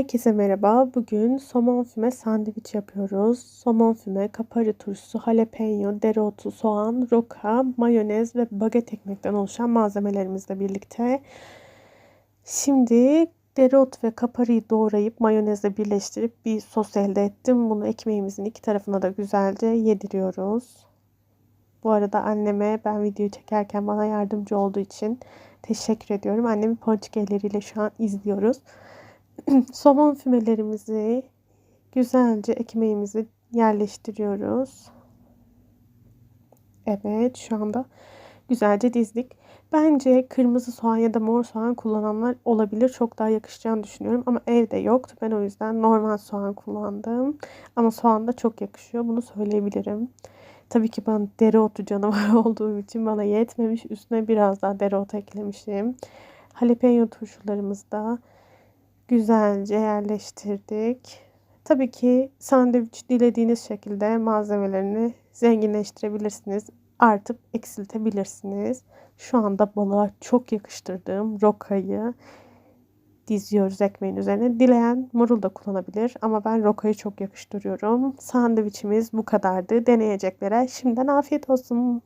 Herkese merhaba. Bugün somon füme sandviç yapıyoruz. Somon füme, kapari turşusu, jalapeno, dereotu, soğan, roka, mayonez ve baget ekmekten oluşan malzemelerimizle birlikte. Şimdi dereotu ve kapariyi doğrayıp mayonezle birleştirip bir sos elde ettim. Bunu ekmeğimizin iki tarafına da güzelce yediriyoruz. Bu arada anneme ben videoyu çekerken bana yardımcı olduğu için teşekkür ediyorum. Annemi ponçik elleriyle şu an izliyoruz. somon fümelerimizi güzelce ekmeğimizi yerleştiriyoruz. Evet şu anda güzelce dizdik. Bence kırmızı soğan ya da mor soğan kullananlar olabilir. Çok daha yakışacağını düşünüyorum. Ama evde yoktu. Ben o yüzden normal soğan kullandım. Ama soğan da çok yakışıyor. Bunu söyleyebilirim. Tabii ki ben dereotu canavar olduğum için bana yetmemiş. Üstüne biraz daha dereotu eklemişim. Jalapeno turşularımız da güzelce yerleştirdik. Tabii ki sandviç dilediğiniz şekilde malzemelerini zenginleştirebilirsiniz. Artıp eksiltebilirsiniz. Şu anda balığa çok yakıştırdığım rokayı diziyoruz ekmeğin üzerine. Dileyen marul da kullanabilir ama ben rokayı çok yakıştırıyorum. Sandviçimiz bu kadardı. Deneyeceklere şimdiden afiyet olsun.